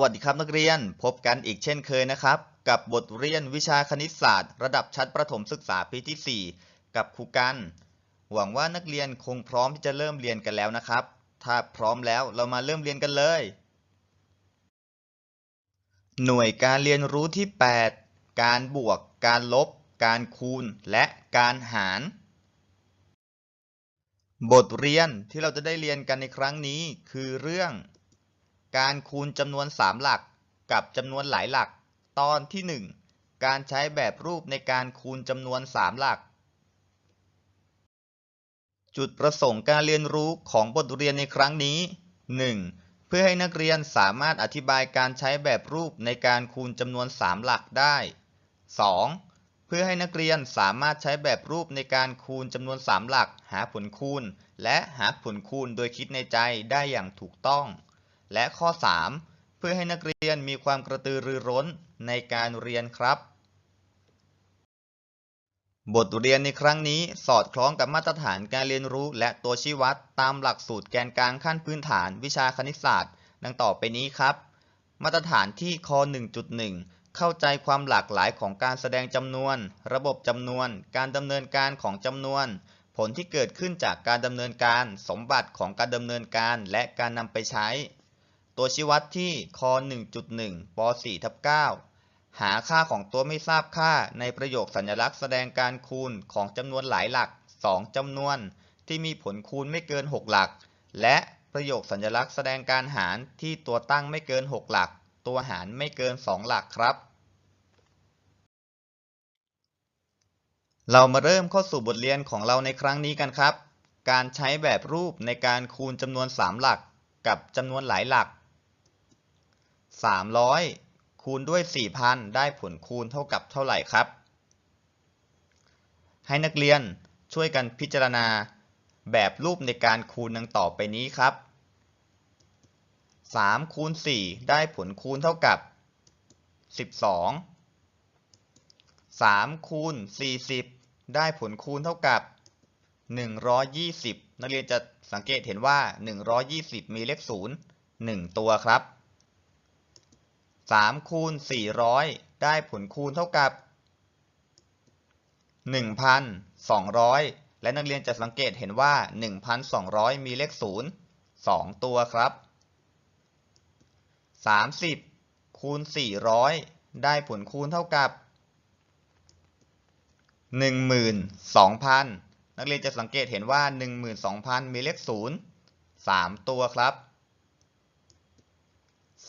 วัสดีครับนักเรียนพบกันอีกเช่นเคยนะครับ กับบทเรียนวิชาคณิตศาสตร์ ระดับชั้นประถมศึกษาปีที่ 4 กับครูกัน หวังว่านักเรียนคงพร้อมที่จะเริ่มเรียนกันแล้วนะครับ ถ้าพร้อมแล้วเรามาเริ่มเรียนกันเลย หน่วยการเรียนรู้ที่ 8 การบวก การลบ การคูณ และการหาร บทเรียนที่เราจะได้เรียนกันในครั้งนี้คือเรื่อง การคูณจำนวน 3 หลักกับจำนวนหลายหลัก ตอนที่ 1 การใช้แบบรูปในการคูณจำนวน 3 หลัก จุดประสงค์การเรียนรู้ของบทเรียนในครั้งนี้ 1. เพื่อให้นักเรียนสามารถอธิบายการใช้แบบรูปในการคูณจำนวน 3 หลักได้ 2. เพื่อให้นักเรียนสามารถใช้แบบรูปในการคูณจำนวน 3 หลัก หาผลคูณ และหาผลคูณโดยคิดในใจได้อย่างถูกต้อง และข้อ 3 เพื่อให้นักเรียนมีความกระตือรือร้นในการเรียนครับ บทเรียนในครั้งนี้สอดคล้องกับมาตรฐานการเรียนรู้ และตัวชี้วัดตามหลักสูตรแกนกลางขั้นพื้นฐานวิชาคณิตศาสตร์ ดังต่อไปนี้ครับ มาตรฐานที่ค1.1เข้าใจความหลากหลายของการแสดงจำนวน ระบบจำนวน การดำเนินการของจำนวน ผลที่เกิดขึ้นจากการดำเนินการ สมบัติของการดำเนินการ และการนำไปใช้ ตัวชี้วัดที่ค1.1ป4ทับ9หาค่าของตัวไม่ทราบค่าในประโยคสัญลักษณ์แสดงการคูณของจำนวนหลายหลัก 2จำนวนที่มีผลคูณไม่เกิน 6 หลัก และประโยคสัญลักษณ์แสดงการหารที่ตัวตั้งไม่เกิน 6 หลัก ตัวหารไม่เกิน 2 หลักครับ เรามาเริ่มเข้าสู่บทเรียนของเราในครั้งนี้กันครับ การใช้แบบรูปในการคูณจำนวน 3 หลัก กับจำนวนหลายหลัก 300คูณด้วย4,000ได้ผลคูณเท่ากับเท่าไหร่ครับ ให้นักเรียนช่วยกันพิจารณาแบบรูปในการคูณดังต่อไปนี้ครับ3คูณ4ได้ผลคูณเท่ากับ12 3คูณ40ได้ผลคูณเท่ากับ120นักเรียนจะสังเกตเห็นว่า120มีเลข0 1ตัวครับ 3คูณ400 ได้ผลคูณเท่ากับ 1,200 และนักเรียนจะสังเกตเห็นว่า 1,200 มีเลข 0 2 ตัวครับ 30คูณ400 ได้ผลคูณเท่ากับ 12,000 นักเรียนจะสังเกตเห็นว่า 12,000 มีเลข 0 3 ตัวครับ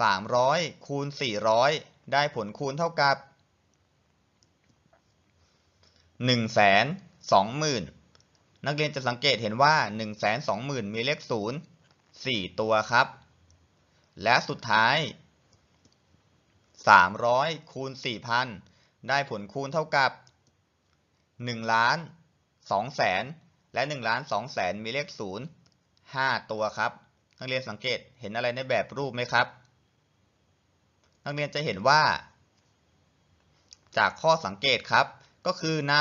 300คูณ400 ได้ผลคูณเท่ากับ 120,000 นักเรียนจะสังเกตเห็นว่า 120,000 มีเลข 0 4 ตัวครับ และสุดท้าย 300คูณ4,000 ได้ผลคูณเท่ากับ 1 ล้าน 2 แสน และ 1 ล้าน 2 แสน มีเลข 0 5 ตัวครับ นักเรียนสังเกตเห็นอะไรในแบบรูปไหมครับ นักเรียนจะเห็นว่า จากข้อสังเกตครับ ก็คือน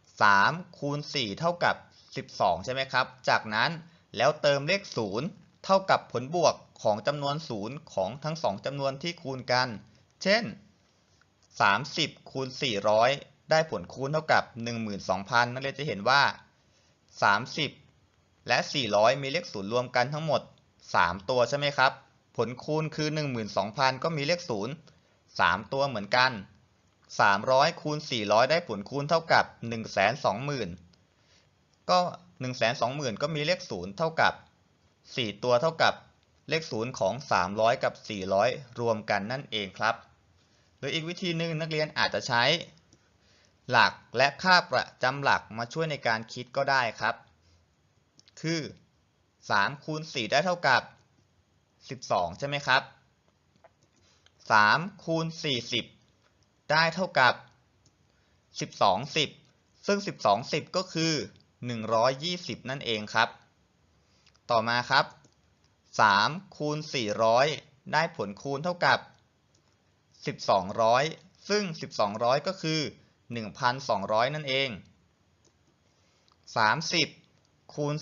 ำ3คูณ4เท่ากับ 12 ใช่ไหมครับ จากนั้นแล้วเติมเลข 0 เท่ากับผลบวกของจำนวน 0 ของทั้ง 2จำนวนที่คูณกัน เช่น 30คูณ400 ได้ผลคูณเท่ากับ 12,000 นักเรียนจะเห็นว่า 30 และ 400 มีเลข0รวมกันทั้งหมด 3 ตัวใช่ไหมครับ ผลคูณคือ 12,000 ก็มีเลข 0 3 ตัวเหมือนกัน 300คูณ400 ได้ผลคูณเท่ากับ 120,000 ก็ 120,000 ก็มีเลข 0 เท่ากับ 4 ตัวเท่ากับเลข 0 ของ 300 กับ 400 รวมกันนั่นเองครับ หรืออีกวิธีหนึ่งนักเรียนอาจจะใช้ หลักและค่าประจำหลักมาช่วยในการคิดก็ได้ครับ คือ3คูณ4ได้เท่ากับ 12 ใช่ไหมครับ 3 คูณ 40 ได้เท่ากับ 12 10 ซึ่ง 12 10 ก็คือ 120 นั่นเองครับ ต่อมาครับ 3 คูณ 400 ได้ผลคูณเท่ากับ 1200 ซึ่ง 1200 ก็คือ 1,200 นั่นเอง 30 คูณ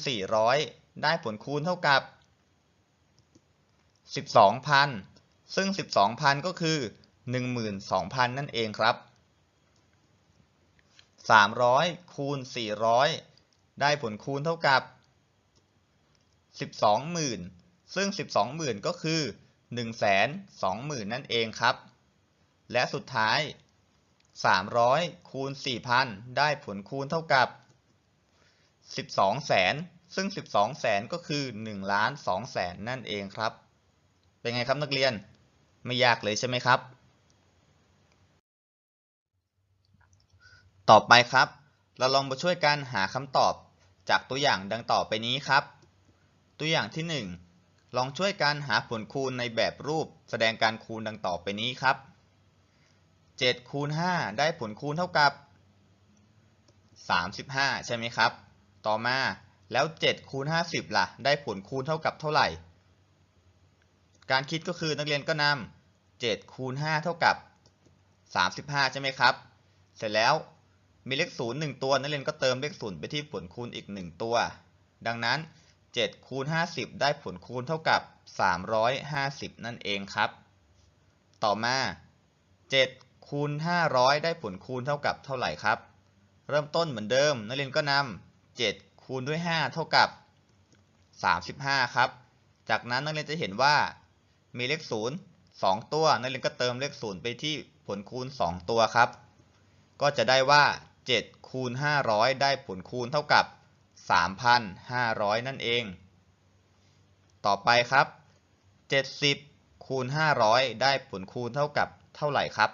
400 ได้ผลคูณเท่ากับ 12,000 ซึ่ง 12,000 ก็คือ 12,000 นั่นเองครับ 300 คูณ 400 ได้ผลคูณเท่ากับ 12,000 ซึ่ง 12,000 ก็คือ 120,000 นั่นเองครับ และสุดท้าย 300 คูณ 4,000 ได้ผลคูณเท่ากับ 12,000 ซึ่ง 12,000,000ก็คือ 1 ล้าน2แสนนั่นเองครับ เป็นไงครับนักเรียน ไม่ยากเลยใช่ไหมครับ ต่อไปครับ เราลองมาช่วยกันหาคำตอบจากตัวอย่างดังต่อไปนี้ครับ ตัวอย่างที่ 1 ลองช่วยกันหาผลคูณในแบบรูปแสดงการคูณดังต่อไปนี้ครับ7คูณ5ได้ผลคูณเท่ากับ 35 ใช่ไหมครับ ต่อมาแล้ว7คูณ50 ล่ะ ได้ผลคูณเท่ากับเท่าไหร่ การคิดก็คือนักเรียนก็นำ7คูณ5เท่ากับ 35 ใช่ไหมครับ เสร็จแล้วมีเลข0 1ตัวนักเรียนก็เติมเลข0ไปที่ผลคูณอีก 1 ตัว ดังนั้น7คูณ50 ได้ผลคูณเท่ากับ 350 นั่นเองครับ ต่อมา7คูณ500 ได้ผลคูณเท่ากับเท่าไหร่ครับ เริ่มต้นเหมือนเดิมนักเรียนก็นำ7คูณด้วย 5 เท่ากับ 35 ครับ จากนั้นนักเรียนจะเห็นว่า มีเลข 0 2 ตัวนักเรียนก็เติมเลข 0 ไปที่ผลคูณ 2 ตัวครับ ก็จะได้ว่า 7 คูณ 500 ได้ผลคูณเท่ากับ 3,500 นั่นเอง ต่อไปครับ 70 คูณ 500 ได้ผลคูณเท่ากับเท่าไหร่ครับ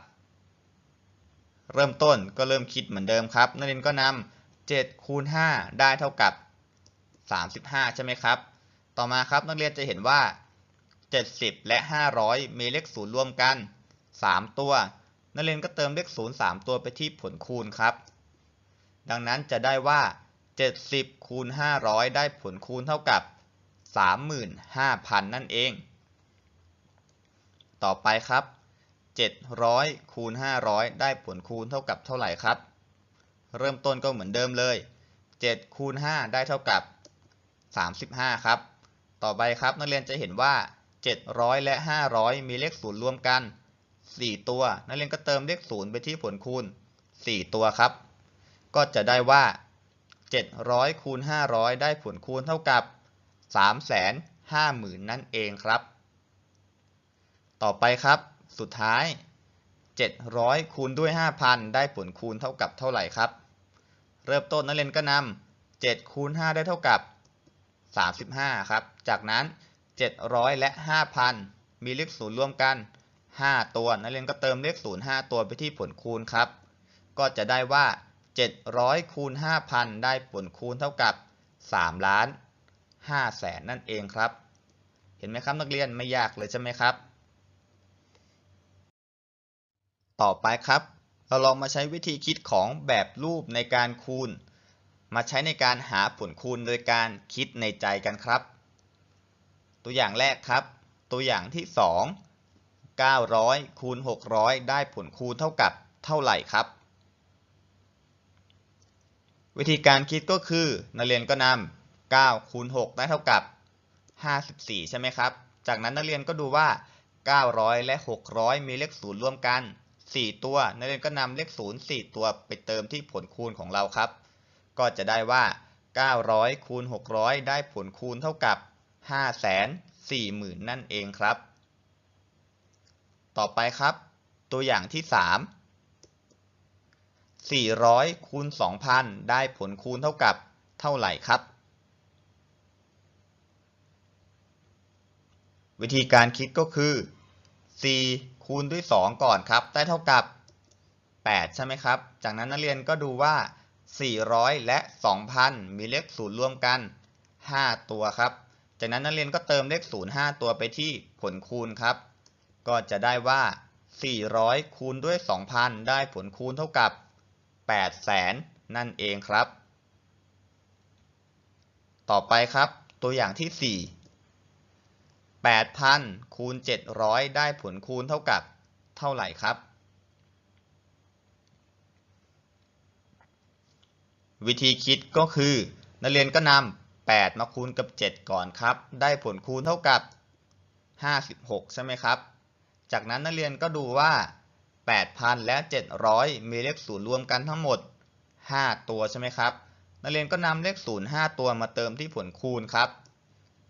เริ่มต้นก็เริ่มคิดเหมือนเดิมครับ นักเรียนก็นำ7คูณ 5 ได้เท่ากับ 35 ใช่ไหมครับ ต่อมาครับนักเรียนจะเห็นว่า 70 และ 500 มีเลข0ร่วมกัน 3 ตัว นักเรียนก็เติมเลข0 3ตัวไปที่ผลคูณครับ ดังนั้นจะได้ว่า 70 คูณ 500 ได้ผลคูณเท่ากับ 35,000 นั่นเอง ต่อไปครับ 700 คูณ 500 ได้ผลคูณเท่ากับเท่าไหร่ครับ เริ่มต้นก็เหมือนเดิมเลย 7 คูณ 5 ได้เท่ากับ 35 ครับ ต่อไปครับนักเรียนจะเห็นว่า 700 และ 500 มีเลข0ร่วมกัน 4 ตัว นักเรียนก็เติมเลข0ไปที่ผลคูณ 4 ตัวครับ ก็จะได้ว่า 700คูณ500 ได้ผลคูณเท่ากับ 350,000 นั่นเองครับ ต่อไปครับ สุดท้าย 700คูณด้วย 5,000 ได้ผลคูณเท่ากับเท่าไหร่ครับ เริ่มต้นนักเรียนก็นำ7คูณ5ได้เท่ากับ 35 ครับ จากนั้น 700 และ 5,000 มีเลข0ร่วมกัน 5 ตัว นักเรียนก็เติมเลข0 5ตัวไปที่ผลคูณครับ ก็จะได้ว่า 700 คูณ 5,000 ได้ผลคูณเท่ากับ 3 ล้าน5แสนนั่นเองครับ เห็นไหมครับนักเรียนไม่ยากเลยใช่ไหมครับ ต่อไปครับ เราลองมาใช้วิธีคิดของแบบรูปในการคูณ มาใช้ในการหาผลคูณโดยการคิดในใจกันครับ ตัวอย่างแรกครับ ตัวอย่างที่ 2 900คูณ600 ได้ผลคูณเท่ากับเท่าไหร่ครับ วิธีการคิดก็คือนักเรียนก็นำ9คูณ6ได้เท่ากับ 54 ใช่ไหมครับ จากนั้นนักเรียนก็ดูว่า 900 และ 600 มีเลข0ร่วมกัน 4 ตัว นักเรียนก็นำเลข0 4ตัวไปเติมที่ผลคูณของเราครับ ก็จะได้ว่า 900คูณ600 ได้ผลคูณเท่ากับ 540,000 นั่นเองครับ ต่อไปครับ ตัวอย่างที่ 3 400คูณ2,000 ได้ผลคูณเท่ากับเท่าไหร่ครับ วิธีการคิดก็คือ 4 คูณด้วย 2 ก่อนครับ ได้เท่ากับ 8 ใช่ไหมครับ จากนั้นนักเรียนก็ดูว่า 400 และ 2,000 มีเลข0ร่วมกัน 5 ตัวครับ จากนั้นนักเรียนก็เติมเลข 0 5 ตัวไปที่ผลคูณครับ ก็จะได้ว่า 400 คูณด้วย 2,000 ได้ผลคูณเท่ากับ8แสนนั่นเองครับ ต่อไปครับ ตัวอย่างที่ 4 8,000 คูณ 700 ได้ผลคูณเท่ากับเท่าไหร่ครับ วิธีคิดก็คือ นักเรียนก็นำ 8 มาคูณกับ 7 ก่อนครับ ได้ผลคูณเท่ากับ 56 ใช่ไหมครับ จากนั้นนักเรียนก็ดูว่า 8,000 และ 700 มีเลขศูนย์รวมกันทั้งหมด 5 ตัวใช่ไหมครับ นักเรียนก็นำเลขศูนย์5ตัวมาเติมที่ผลคูณครับ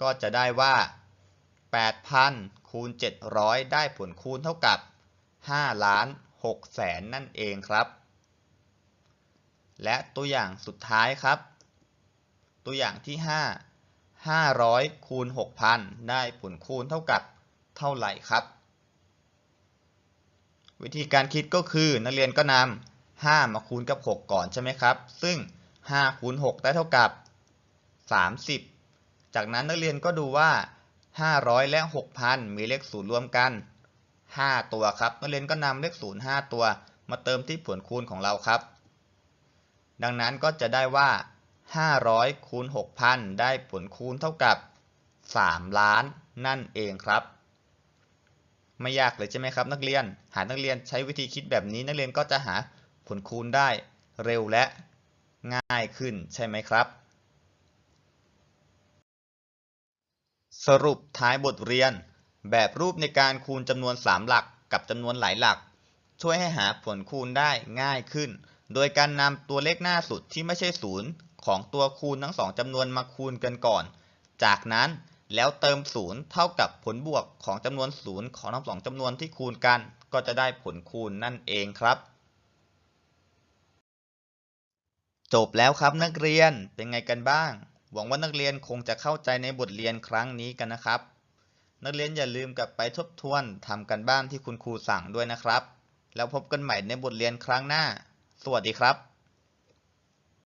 ก็จะได้ว่า 8,000 คูณ 700 ได้ผลคูณเท่ากับ 5 ล้าน6แสนนั่นเองครับ และตัวอย่างสุดท้ายครับ ตัวอย่างที่ 5 500คูณ6,000 ได้ผลคูณเท่ากับเท่าไหร่ครับ วิธีการคิดก็คือนักเรียนก็นำ5มาคูณกับ 6 ก่อนใช่ไหมครับ ซึ่ง5คูณ6ได้เท่ากับ 30 จากนั้นนักเรียนก็ดูว่า 500 และ 6,000 มีเลขศูนย์รวมกัน 5 ตัวครับ นักเรียนก็นำเลขศูนย์5ตัว มาเติมที่ผลคูณของเราครับ ดังนั้นก็จะได้ว่า 500คูณ6,000 ได้ผลคูณเท่ากับ 3 ล้านนั่นเองครับ ไม่ยากเลยใช่ไหมครับ นักเรียน หากนักเรียนใช้วิธีคิดแบบนี้นักเรียนก็จะหาผลคูณได้เร็วและง่ายขึ้นใช่ไหมครับ สรุปท้ายบทเรียน แบบรูปในการคูณจำนวน 3 หลักกับจำนวนหลายหลัก ช่วยให้หาผลคูณได้ง่ายขึ้น โดยการนำตัวเลขหน้าสุดที่ไม่ใช่ศูนย์ ของตัวคูณทั้งสองจำนวนมาคูณกันก่อน จากนั้นแล้วเติมศูนย์เท่ากับผลบวกของจำนวนศูนย์ของทั้งสองจำนวนที่คูณกัน ก็จะได้ผลคูณนั่นเองครับ จบแล้วครับนักเรียนเป็นไงกันบ้าง หวังว่านักเรียนคงจะเข้าใจในบทเรียนครั้งนี้กันนะครับ นักเรียนอย่าลืมกลับไปทบทวนทำกันบ้านที่คุณครูสั่งด้วยนะครับ แล้วพบกันใหม่ในบทเรียนครั้งหน้า สวัสดีครับ